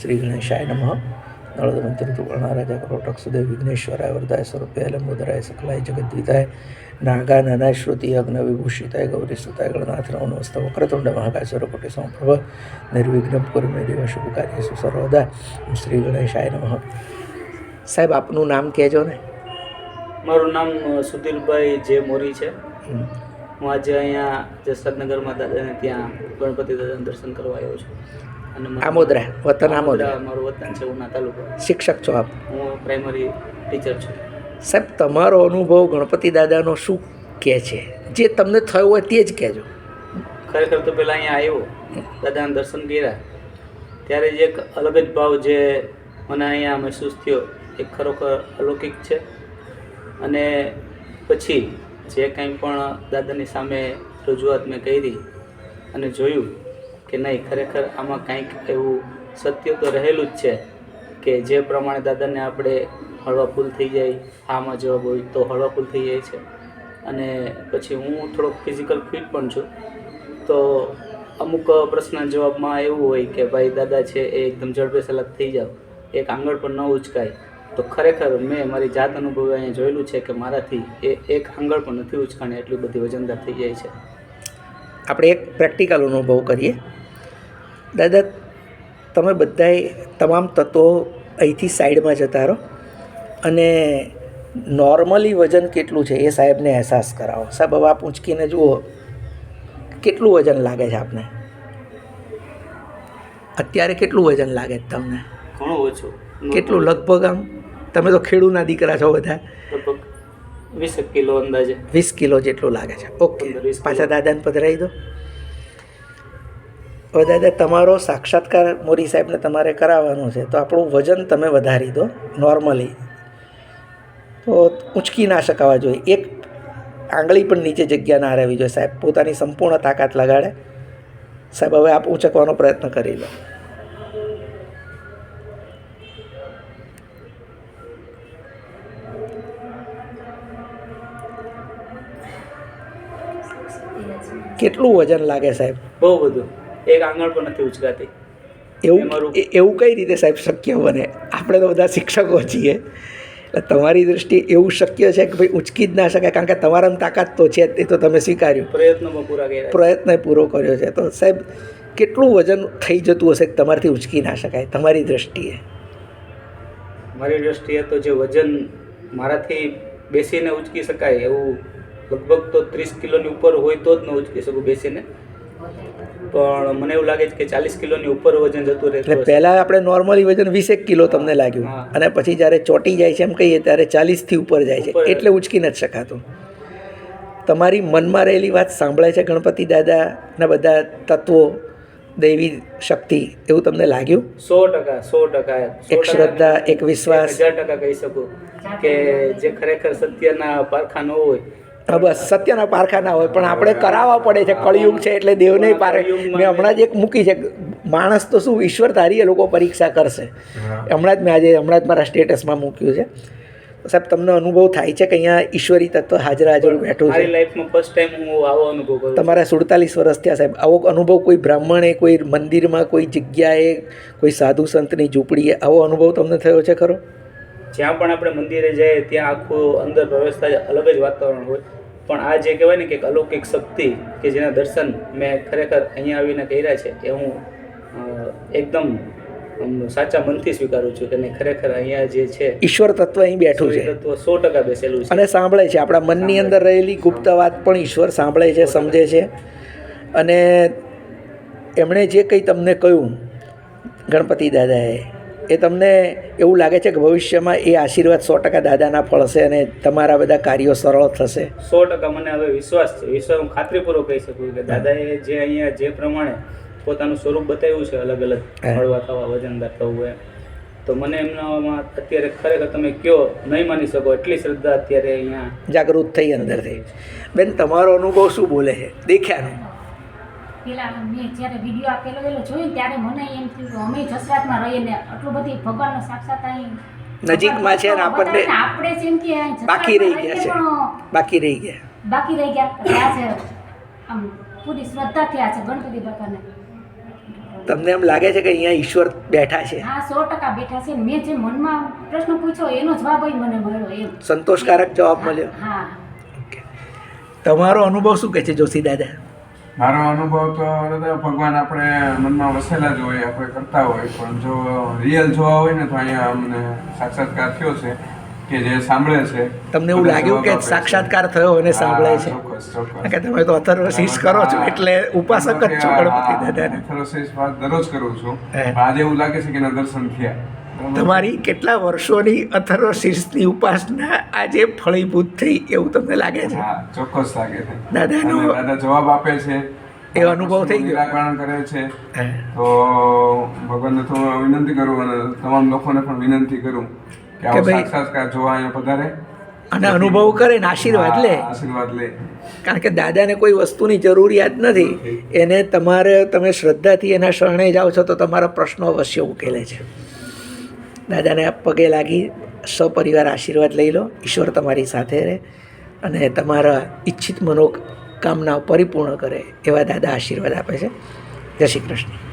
શ્રી ગણેશાય નમઃ નળદમંત્રી વર્ણારાજા કરોટક સુદેવ વિઘ્નેશ્વરાય વરદાય સ્વરૂપે લંબોદરાય સકલાય જગદ્વિતાય નાગા નાનાય શ્રુતિ અગ્ન વિભૂષિતાય ગૌરી સુતાય ગણનાથ નમસ્ત વક્રતુંડ મહાકાય સ્વરૂપટી સંપ્રભ નિર્વિઘ્ન પૂર્મે દેવ શુભ કાર્યેષુ સર્વદા શ્રી ગણેશાય નમઃ સાહેબ આપનું નામ કહેજો ને. મારું નામ સુધીરભાઈ જે મોરી છે. હું આજે અહીંયા જસદનગરમાં દાદાને ત્યાં ગણપતિ દાદાનું દર્શન કરવા આવ્યો છું. આમોદરા વતન આમોદરા મારું વતન છે ઉના તાલુકો. શિક્ષક છો આપ? હું પ્રાઇમરી ટીચર છું. સાહેબ તમારો અનુભવ ગણપતિ દાદાનો શું કહે છે? જે તમને થયો હોય તે જ કહેજો. ખરેખર તો પહેલાં અહીંયા આવ્યો દાદાના દર્શન કર્યા. ત્યારે જે એક અલગ જ ભાવ જે મને અહીંયા મહેસૂસ થયો એ ખરોખર અલૌકિક છે. અને પછી જે કંઈ પણ દાદાની સામે રજૂઆત મેં કરી અને જોયું કે નહીં, ખરેખર આમાં કંઈક એવું સત્ય તો રહેલું જ છે કે જે પ્રમાણે દાદાને આપણે હળવા ફૂલ થઈ જાય આમાં જવાબ હોય તો હળવા ફૂલ થઈ જાય છે. અને પછી હું થોડોક ફિઝિકલ ફિટ પણ છું. તો અમુક પ્રશ્ન જવાબમાં એવું હોય કે ભાઈ દાદા છે એ એકદમ ઝડપે સલાક થઈ જાવ, એક આંગળ પણ ન ઉચકાય. તો ખરેખર મેં મારી જાત અનુભવે અહીંયા જોયેલું છે કે મારાથી એ એક આંગળ પણ નથી ઉચકાણે, એટલી બધી વજનદાર થઈ જાય છે. આપણે એક પ્રેક્ટિકલ અનુભવ કરીએ. દાદા તમે બધાએ તમામ તત્વો અહીંથી સાઈડમાં જતા રહો અને નોર્મલી વજન કેટલું છે એ સાહેબને અહેસાસ કરાવો. સાહેબ હવે આપ ઊંચકીને જુઓ કેટલું વજન લાગે છે આપને? અત્યારે કેટલું વજન લાગે છે તમને? ઘણું ઓછું. કેટલું? લગભગ આમ? તમે તો ખેડૂના દીકરા છો બધા. લગભગ વીસેક કિલો અંદાજે. વીસ કિલો જેટલું લાગે છે. ઓકે. વીસ. પાછા દાદાને પધરાવી દો. હવે દાદા તમારો સાક્ષાત્કાર મોરી સાહેબને તમારે કરાવવાનો છે, તો આપણું વજન તમે વધારી દો નોર્મલી તો ઊંચકી ના શકાવા જોઈએ. એક આંગળી પણ નીચે જગ્યા ના રહેવી જોઈએ સાહેબ. પોતાની સંપૂર્ણ તાકાત લગાડે. સાહેબ, હવે આપ ઊંચકવાનો પ્રયત્ન કરી લો. કેટલું વજન લાગે સાહેબ? બહુ બધું. એક આંગણ પણ નથી ઉચકાતી. એવું તમારું- એવું કઈ રીતે સાહેબ શક્ય બને? આપણે તો બધા શિક્ષકો છીએ. એટલે તમારી દૃષ્ટિએ એવું શક્ય છે કે ભાઈ ઊંચકી જ ના શકાય? કારણ કે તમારામાં તાકાત તો છે એ તો તમે સ્વીકાર્યું. પ્રયત્નોમાં પૂરા કર્યા પ્રયત્ન પૂરો કર્યો છે. તો સાહેબ કેટલું વજન થઈ જતું હશે કે તમારાથી ઉચકી ના શકાય? તમારી દૃષ્ટિએ મારી દ્રષ્ટિએ તો જે વજન મારાથી બેસીને ઉચકી શકાય એવું લગભગ તો ત્રીસ કિલોની ઉપર હોય તો જ ન ઉચકી શકું બેસીને. પણ મને એવું લાગે છે કે ચાલીસ કિલોની ઉપર વજન જતું એટલે રહેતું હશે. પહેલાં આપણે નોર્મલી વજન વીસેક કિલો તમને લાગ્યું. અને પછી જ્યારે ચોટી જાય છે એમ કહીએ ત્યારે ચાલીસથી ઉપર જાય છે. એટલે ઉચકી નથી શકાતું. તમારી મનમાં રહેલી વાત સાંભળે છે ગણપતિ દાદાના બધા તત્વો દૈવી શક્તિ એવું તમને લાગ્યું? સો ટકા સો ટકા એક શ્રદ્ધા, એક વિશ્વાસ. હજાર ટકા કહી શકું કે જે ખરેખર સત્યના પારખા ન હોય બસ સત્યના પારખા ના હોય પણ આપણે કરાવવા પડે છે. કળિયુગ છે એટલે દેવને પારે. મેં હમણાં જ એક મૂકી છે. માણસ તો શું ઈશ્વર ધારીએ લોકો પરીક્ષા કરશે. હમણાં જ મેં આજે હમણાં જ મારા સ્ટેટસમાં મૂક્યું છે. સાહેબ તમને અનુભવ થાય છે કે અહીંયા ઈશ્વરી તત્વ હાજર હાજર બેઠું છે? લાઈફમાં ફર્સ્ટ ટાઈમ હું આવો અનુભવ તમારા સુડતાલીસ વર્ષ થયા સાહેબ. આવો અનુભવ કોઈ બ્રાહ્મણે કોઈ મંદિરમાં કોઈ જગ્યાએ કોઈ સાધુ સંતની ઝૂંપડીએ આવો અનુભવ તમને થયો છે ખરો? જ્યાં પણ આપણે મંદિરે જઈએ ત્યાં આખું અંદર પ્રવેશ થાય અલગ જ વાતાવરણ હોય. પણ આ જે કહેવાય ને કે અલૌકિક શક્તિ કે જેના દર્શન મેં ખરેખર અહીંયા આવીને કર્યા છે એ હું એકદમ સાચા મનથી સ્વીકારું છું કે નહીં ખરેખર અહીંયા જે છે ઈશ્વર તત્વ અહીં બેઠું છે. તત્વ સો ટકા બેસેલું છે. અને સાંભળે છે આપણા મનની અંદર રહેલી ગુપ્ત વાત પણ ઈશ્વર સાંભળે છે સમજે છે. અને એમણે જે કંઈ તમને કહ્યું ગણપતિ દાદાએ એ તમને એવું લાગે છે કે ભવિષ્યમાં એ આશીર્વાદ સો ટકા દાદાના ફળશે અને તમારા બધા કાર્યો સરળ થશે? સો ટકા મને હવે વિશ્વાસ છે. વિશ્વાસ હું ખાતરીપૂર્વક કહી શકું કે દાદાએ જે અહીંયા જે પ્રમાણે પોતાનું સ્વરૂપ બતાવ્યું છે અલગ અલગ. હળવા થવા વજનદાર થવું એમ તો મને એમનામાં અત્યારે ખરેખર તમે કયો નહીં માની શકો એટલી શ્રદ્ધા અત્યારે અહીંયા જાગૃત થઈ અંદરથી. બેન તમારો અનુભવ શું બોલે છે? દેખ્યાનો પેલા મેં જ્યારે વીડિયો આપેલો પેલો જોયું ત્યારે મને એમ થયું કે અમે જસરાતમાં રહીએ ને આટલું બધી ભગવાનનો સાક્ષાત અહીં નજીકમાં છે ને આપણને આપણે જેમ કે બાકી રહી ગયા છે. બાકી રહી ગયા. બાકી રહી ગયા. એટલે છે આમ પૂરી શ્રદ્ધાથી છે ગણપતિ બાપાને. તમને એમ લાગે છે કે અહીંયા ઈશ્વર બેઠા છે? હા સો ટકા બેઠા છે. મેં જે મનમાં પ્રશ્ન પૂછ્યો એનો જવાબ મને મળ્યો એમ. સંતોષકારક જવાબ મળ્યો. હા. તમારો અનુભવ શું કહે છે જોશી દાદા? મારો અનુભવ તો ભગવાન આપણે મનમાં વસેલા જ હોય આપણે કરતા હોય પણ જો રિયલ જોવા હોય ને તો અહીંયા અમને સાક્ષાત્કાર થયો છે કે જે સાંભળે છે. તમને એવું લાગ્યું કે સાક્ષાત્કાર થયો અને સાંભળે છે? કે તમે તો અથર્વશીષ કરો છો એટલે ઉપાસક જ છો ગણપતિ દાદાને. અથર્વશીષ દરરોજ કરું છું. આજે એવું લાગે છે કે એના દર્શન થયા? તમારી કેટલા વર્ષોની અથર્વશીષની ઉપાસના આજે ફળીભૂત થઈ એવું તમને લાગે છે? ચોક્કસ લાગે છે. દાદાનો- દાદા જવાબ આપે છે. એ અનુભવ થઈ ગયો? નિરાકરણ કરે છે. તો ભગવાનને તો વિનંતી કરું અને તમામ લોકોને પણ વિનંતી કરું કે આવો સાક્ષાત્કાર જોવા અહીંયા પધારે. અને અનુભવ કરે ને આશીર્વાદ લે. આશીર્વાદ લે. કારણ કે દાદાને કોઈ વસ્તુની જરૂરિયાત નથી. એને તમારે તમે શ્રદ્ધાથી એના શરણે જાઓ છો તો તમારા પ્રશ્નો અવશ્ય ઉકેલે છે. દાદાને પગે લાગી સપરિવાર આશીર્વાદ લઈ લો. ઈશ્વર તમારી સાથે રહે અને તમારા ઈચ્છિત મનોકામનાઓ પરિપૂર્ણ કરે એવા દાદા આશીર્વાદ આપે છે. જય શ્રી કૃષ્ણ.